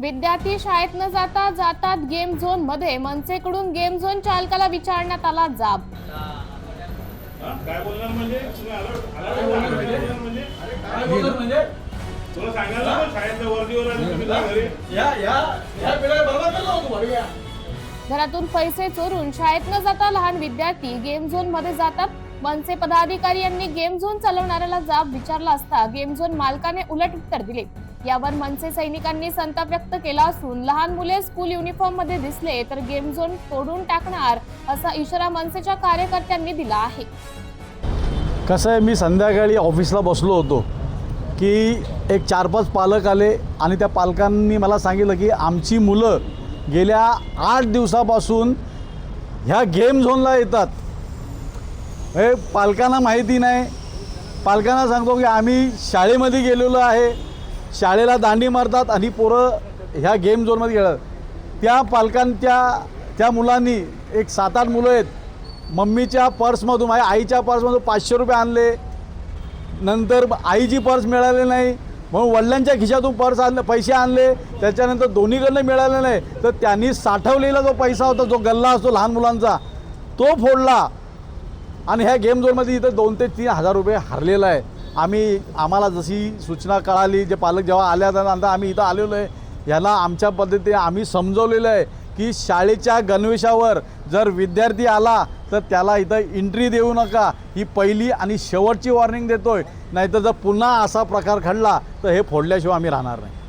विद्यार्थी शाळेत न जाता जातात गेम झोनमध्ये. मनसेकडून गेम झोन चालकाला विचारण्यात आला जाब. घरातून पैसे चोरून शाळेत न जाता लहान विद्यार्थी गेम झोनमध्ये जातात. मनसे पदाधिकारी यांनी गेम झोन चालवणाऱ्याला जाब विचारला असता गेम झोन मालकाने उलट उत्तर दिले. यावर मनसे सैनिकांनी संताप व्यक्त केला असून लहान मुले स्कूल युनिफॉर्ममध्ये दिसले तर गेम झोन तोडून टाकणार असा इशारा मनसेच्या कार्यकर्त्यांनी दिला आहे. कसं आहे मी संध्याकाळी ऑफिसला बसलो होतो की एक चार पाच पालक आले आणि त्या पालकांनी मला सांगितलं की आमची मुलं गेल्या आठ दिवसापासून ह्या गेम झोनला येतात. हे पालकांना माहिती नाही. पालकांना सांगतो की आम्ही शाळेमध्ये गेलेलो आहे. शाळेला दांडी मारतात आणि पोरं ह्या गेम झोनमध्ये खेळतात. त्या पालकांच्या त्या मुलांनी एक सात आठ मुलं आहेत. मम्मीच्या पर्समधून माझ्या आईच्या पर्समधून पाचशे रुपये आणले. नंतर आईची पर्स मिळाली नाही. म्हणून वडिलांच्या खिशातून पर्स आणले पैसे आणले. त्याच्यानंतर दोन्हीकडनं मिळाले नाही. तर त्यांनी साठवलेला जो पैसा होता जो गल्ला असतो लहान मुलांचा तो फोडला. आणि ह्या गेम झोनमध्ये इथं दोन ते तीन हजार रुपये हरलेला आहे. आम्ही आम्हाला जशी सूचना कळाली जे पालक जेव्हा आल्या त्यानंतर आम्ही इथं आलेलो आहे ह्याला आमच्या पद्धतीने आम्ही समजवलेलं आहे की शाळेच्या गणवेशावर जर विद्यार्थी आला तर त्याला इथं एंट्री देऊ नका. ही पहिली आणि शेवटची वॉर्निंग देतोय. नाहीतर जर पुन्हा असा प्रकार घडला तर हे फोडल्याशिवाय आम्ही राहणार नाही.